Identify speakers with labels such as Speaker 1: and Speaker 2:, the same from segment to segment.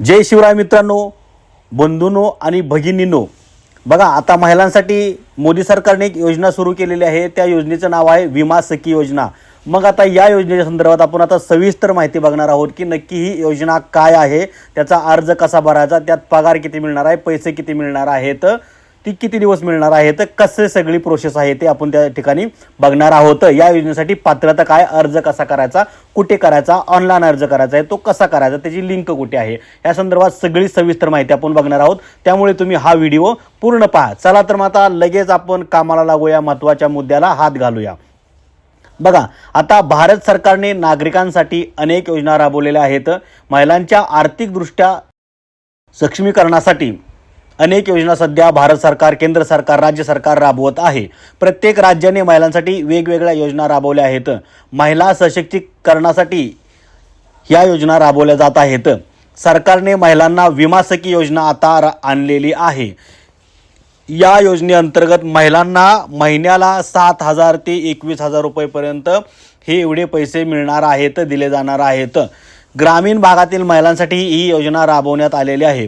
Speaker 1: जय शिवराय मित्रांनो बंधूनो आणि भगिनींनो. बघा आता महिलांसाठी मोदी सरकारने एक योजना सुरू केलेली आहे. त्या योजनेचं नाव आहे विमा सखी योजना. मग आता या योजनेच्या संदर्भात आपण आता सविस्तर माहिती बघणार आहोत की नक्की ही योजना काय आहे त्याचा अर्ज कसा भरायचा त्यात पगार किती मिळणार आहे पैसे किती मिळणार आहेत ती किती दिवस मिळणार आहे तर कसे सगळी प्रोसेस आहे ते आपण त्या ठिकाणी बघणार आहोत. या योजनेसाठी पात्रता काय अर्ज कसा करायचा कुठे करायचा ऑनलाईन अर्ज करायचा आहे तो कसा करायचा त्याची लिंक कुठे आहे? या संदर्भात सगळी सविस्तर माहिती आपण बघणार आहोत. त्यामुळे तुम्ही हा व्हिडिओ पूर्ण पहा. चला तर मग आता लगेच आपण कामाला लागूया महत्त्वाच्या मुद्द्याला हात घालूया. बघा आता भारत सरकारने नागरिकांसाठी अनेक योजना राबवलेल्या आहेत. महिलांच्या आर्थिकदृष्ट्या सक्षमीकरणासाठी अनेक योजना सध्या भारत सरकार केंद्र सरकार राज्य सरकार राबवत आहे. प्रत्येक राज्याने महिलांसाठी वेगवेगळ्या योजना राबवल्या आहेत. महिला सशक्तीकरणासाठी या योजना राबवल्या जात आहेत. सरकारने महिलांना विमा सखी योजना आता आणलेली आहे. या योजनेअंतर्गत महिलांना महिन्याला सात हजार ते एकवीस हजार रुपयेपर्यंत हे एवढे पैसे मिळणार आहेत दिले जाणार आहेत. ग्रामीण भागातील महिलांसाठी ही योजना राबवण्यात आलेली आहे.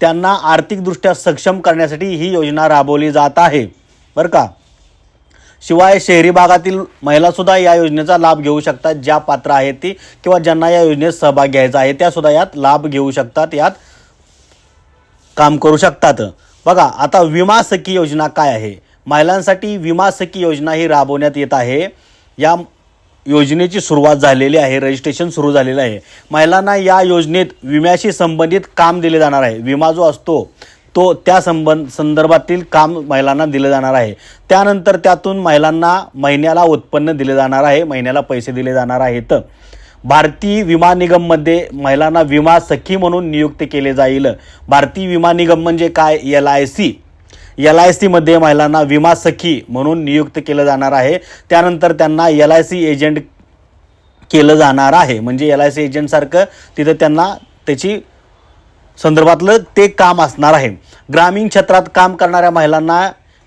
Speaker 1: त्यांना आर्थिकदृष्ट्या सक्षम करण्यासाठी ही योजना राबवली जात आहे. बरं का? शिवाय शहरी भागातील महिलासुद्धा या योजनेचा लाभ घेऊ शकतात. ज्या पात्र आहेत ती किंवा ज्यांना या योजनेत सहभाग घ्यायचा आहे त्यासुद्धा यात लाभ घेऊ शकतात यात काम करू शकतात. बघा आता विमा सखी योजना काय आहे? महिलांसाठी विमा सखी योजना ही राबवण्यात येत आहे. या योजनेची सुरुवात झालेली आहे रजिस्ट्रेशन सुरू झालेलं आहे. महिलांना या योजनेत विम्याशी संबंधित काम दिले जाणार आहे. विमा जो असतो तो त्या संबंध संदर्भातील काम महिलांना दिलं जाणार आहे. त्यानंतर त्यातून महिलांना महिन्याला उत्पन्न दिले जाणार आहे महिन्याला पैसे दिले जाणार आहेत. भारतीय विमा निगममध्ये महिलांना विमा सखी म्हणून नियुक्त केले जाईल. भारतीय विमा निगम म्हणजे काय? L I C. L I सीमध्ये महिलांना विमा सखी म्हणून नियुक्त केलं जाणार आहे. त्यानंतर त्यांना एल आय सी एजंट केलं जाणार आहे. म्हणजे एल आय सी एजंटसारखं तिथं त्यांना त्याची संदर्भातलं ते काम असणार आहे. ग्रामीण क्षेत्रात काम करणाऱ्या महिलांना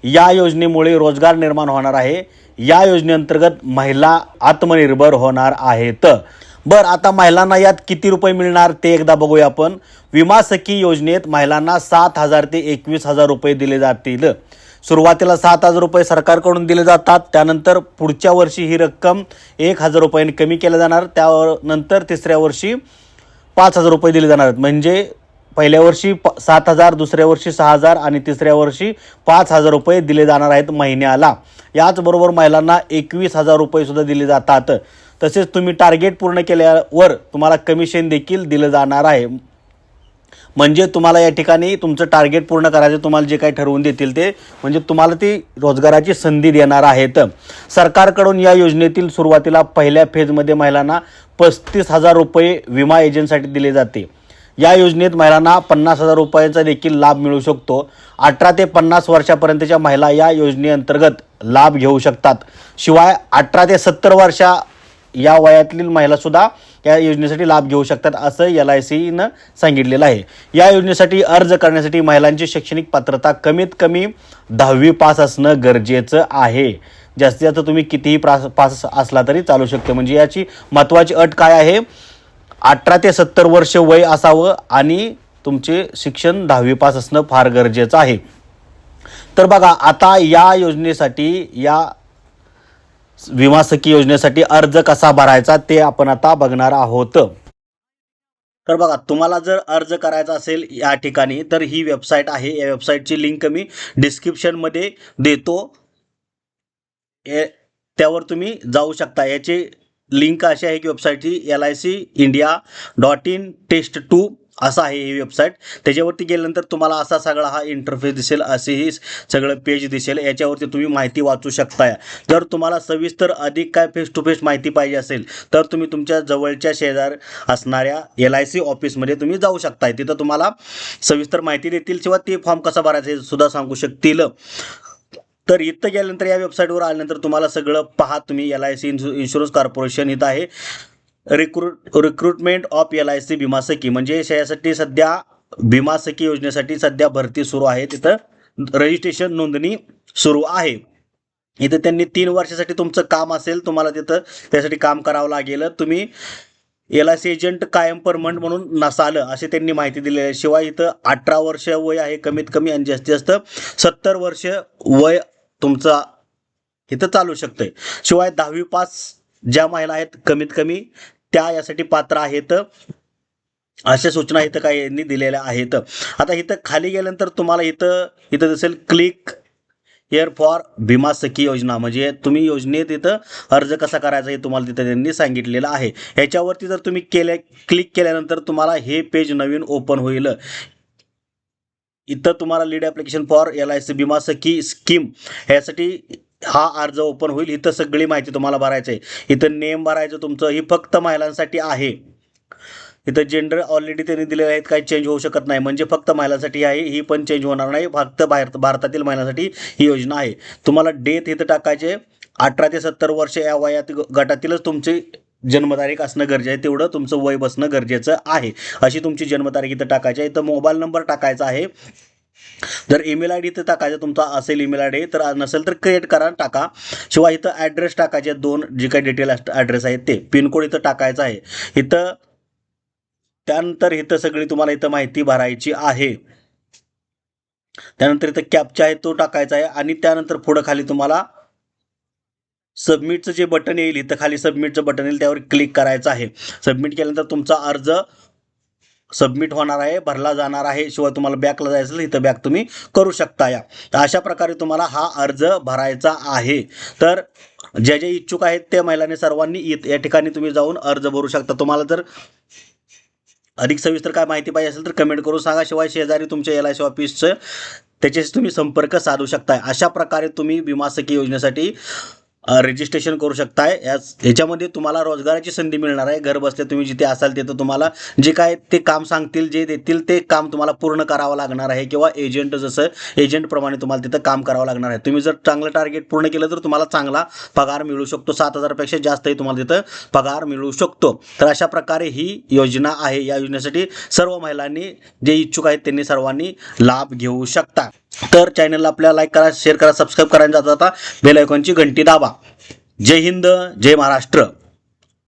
Speaker 1: या योजनेमुळे रोजगार निर्माण होणार आहे. या योजनेअंतर्गत महिला आत्मनिर्भर होणार आहेत. बर आता महिलांना यात किती रुपये मिळणार ते एकदा बघूया आपण. विमा सखी योजनेत महिलांना सात हजार ते एकवीस हजार रुपये दिले जातील. सुरुवातीला सात हजार रुपये सरकारकडून दिले जातात. त्यानंतर पुढच्या वर्षी ही रक्कम एक हजार रुपयांनी कमी केल्या जाणार. त्यावर नंतर तिसऱ्या वर्षी पाच हजार रुपये दिले जाणार आहेत. म्हणजे पहिल्या वर्षी प सात हजार दुसऱ्या वर्षी सहा हजार आणि तिसऱ्या वर्षी पाच हजार रुपये दिले जाणार आहेत महिन्याला. याचबरोबर महिलांना एकवीस हजार रुपयेसुद्धा दिले जातात. तसेच तुम्ही टार्गेट पूर्ण केल्यावर तुम्हाला कमिशन देखील दिलं जाणार आहे. म्हणजे तुम्हाला या ठिकाणी तुमचं टार्गेट पूर्ण करायचं तुम्हाला जे काही ठरवून देतील ते म्हणजे तुम्हाला ती रोजगाराची संधी देणार आहेत. सरकारकडून या योजनेतील सुरुवातीला पहिल्या फेजमध्ये महिलांना पस्तीस हजार रुपये विमा एजंटसाठी दिले जाते. या योजनेत महिलांना पन्नास हजार रुपयांचा देखील लाभ मिळू शकतो. अठरा ते पन्नास वर्षापर्यंतच्या महिला या योजनेअंतर्गत लाभ घेऊ शकतात. शिवाय अठरा ते सत्तर वर्षा या वयातील महिलासुद्धा या योजनेसाठी लाभ घेऊ शकतात असं एल आय सीनं सांगितलेलं आहे. या योजनेसाठी अर्ज करण्यासाठी महिलांची शैक्षणिक पात्रता कमीत कमी दहावी पास असणं गरजेचं आहे. जास्तीत जास्त तुम्ही कितीही प्रास पास असला तरी चालू शकते. म्हणजे याची महत्त्वाची अट काय आहे? अठरा ते सत्तर वर्ष वय असावं आणि तुमचे शिक्षण दहावी पास असणं फार गरजेचं आहे. तर बघा आता या योजनेसाठी या विमा सखी योजनेसाठी अर्ज कसा भरायचा ते आपण आता बघणार आहोत. तर बघा तुम्हाला जर अर्ज करायचा असेल या ठिकाणी तर ही वेबसाईट आहे. या वेबसाईटची लिंक मी डिस्क्रिप्शनमध्ये देतो. ए- त्यावर तुम्ही जाऊ शकता. याची लिंक अशी आहे की वेबसाईटची L I C India dot in test two असं आहे ही वेबसाईट त्याच्यावरती गेल्यानंतर तुम्हाला असा सगळा हा इंटरफेस दिसेल असेही सगळं पेज दिसेल. याच्यावरती तुम्ही माहिती वाचू शकताय. जर तुम्हाला सविस्तर अधिक काय फेस टू फेस माहिती पाहिजे असेल तर तुम्ही तुमच्या जवळच्या शेजार असणाऱ्या एल आय सी ऑफिसमध्ये तुम्ही जाऊ शकताय. तिथं तुम्हाला सविस्तर माहिती देतील किंवा ते फॉर्म कसा भरायचा हे सुद्धा सांगू शकतील. तर इथं गेल्यानंतर या वेबसाईटवर आल्यानंतर तुम्हाला सगळं पहा. तुम्ही L I C insurance corporation इथं आहे. Recruit recruitment of L I C Bima Sakhi म्हणजे यासाठी सध्या भीमासखी योजनेसाठी सध्या भरती सुरू आहे. तिथं रजिस्ट्रेशन नोंदणी सुरू आहे. इथं त्यांनी तीन वर्षासाठी तुमचं काम असेल तुम्हाला तिथं त्यासाठी काम करावं लागेल. तुम्ही एल आय सी एजंट कायम परमनंट म्हणून नसाल असे त्यांनी माहिती दिलेली आहे. शिवाय इथं अठरा वर्ष वय आहे कमीत कमी आणि जास्तीत जास्त सत्तर वर्ष वय तुमचा इथं चालू शकतंय. शिवाय दहावी पास ज्या महिला आहेत कमीत कमी त्या यासाठी पात्र आहेत. अशा सूचना इथं काही यांनी दिलेल्या आहेत. आता इथं खाली गेल्यानंतर तुम्हाला इथं इथं दिसेल click here for Bima Sakhi योजना. म्हणजे तुम्ही योजनेत इथं अर्ज कसा करायचा हे तुम्हाला तिथं त्यांनी सांगितलेलं आहे. याच्यावरती जर तुम्ही केल्या क्लिक केल्यानंतर तुम्हाला हे पेज नवीन ओपन होईल. इथं तुम्हाला lead application for L I C Bima Sakhi scheme ह्यासाठी हा अर्ज ओपन होईल इथं सगळी माहिती तुम्हाला भरायचं आहे. इथं नेम भरायचं तुमचं ही फक्त महिलांसाठी आहे. इथं जेंडर ऑलरेडी त्यांनी दिलेले आहेत काही चेंज होऊ शकत नाही. म्हणजे फक्त महिलांसाठी आहे ही पण चेंज होणार नाही. फक्त बाहेर भारतातील महिलांसाठी ही योजना आहे. तुम्हाला डेथ इथं टाकायचे अठरा ते सत्तर वर्ष या वयात ग- गटातीलच तुमची जन्मतारीख असणं गरजेचं आहे. तेवढं तुमचं वय बसणं गरजेचं आहे. अशी तुमची जन्मतारीख इथं टाकायची आहे. इथं मोबाईल नंबर टाकायचा आहे. जर ईमेल आय डी इथं टाकायचा तुमचा असेल ईमेल आय डी तर नसेल तर क्रिएट करा टाका. शिवाय इथं ॲड्रेस टाकायचे दोन जे काही डिटेल ॲड्रेस आहेत ते. पिनकोड इथं टाकायचं आहे. इथं त्यानंतर इथं सगळी तुम्हाला इथं माहिती भरायची आहे. त्यानंतर इथं कॅपचा आहे तो टाकायचा आहे. आणि त्यानंतर पुढं खाली तुम्हाला सबमिटचं जे बटन येईल इथं खाली सबमिटचं बटन येईल त्यावर क्लिक करायचं आहे. सबमिट केल्यानंतर तुमचा अर्ज सबमिट होणार आहे भरला जाणार आहे शिवाय तुम्हाला बॅकला जायचं असेल इथं बॅक तुम्ही करू शकता या. तर अशा प्रकारे तुम्हाला हा अर्ज भरायचा आहे. तर ज्या ज्या इच्छुक आहेत त्या महिलांनी सर्वांनी या ठिकाणी तुम्ही जाऊन अर्ज भरू शकता. तुम्हाला जर अधिक सविस्तर काय माहिती पाहिजे असेल तर कमेंट करून सांगा. शिवाय शेजारी तुमच्या एल आय सी ऑफिसचं त्याच्याशी तुम्ही संपर्क साधू शकता अशा प्रकारे तुम्ही विमा सखी योजनेसाठी रजिस्ट्रेशन करू शकताय. याच ह्याच्यामध्ये तुम्हाला रोजगाराची संधी मिळणार आहे. घर बसल्या तुम्ही जिथे असाल तिथं तुम्हाला जे काय ते काम सांगतील जे देतील ते काम तुम्हाला पूर्ण करावं लागणार आहे किंवा एजंट जसं एजंटप्रमाणे तुम्हाला तिथं काम करावं लागणार आहे. तुम्ही जर चांगलं टार्गेट पूर्ण केलं तर तुम्हाला चांगला पगार मिळू शकतो. सात हजारपेक्षा जास्तही तुम्हाला तिथं पगार मिळू शकतो. तर अशा प्रकारे ही योजना आहे. या योजनेसाठी सर्व महिलांनी जे इच्छुक आहेत त्यांनी सर्वांनी लाभ घेऊ शकता. तर चॅनलला आपल्याला लाईक करा शेअर करा सबस्क्राईब करा आणि जाता जाता बेल आयकॉनची घंटी दाबा. जय हिंद जय महाराष्ट्र.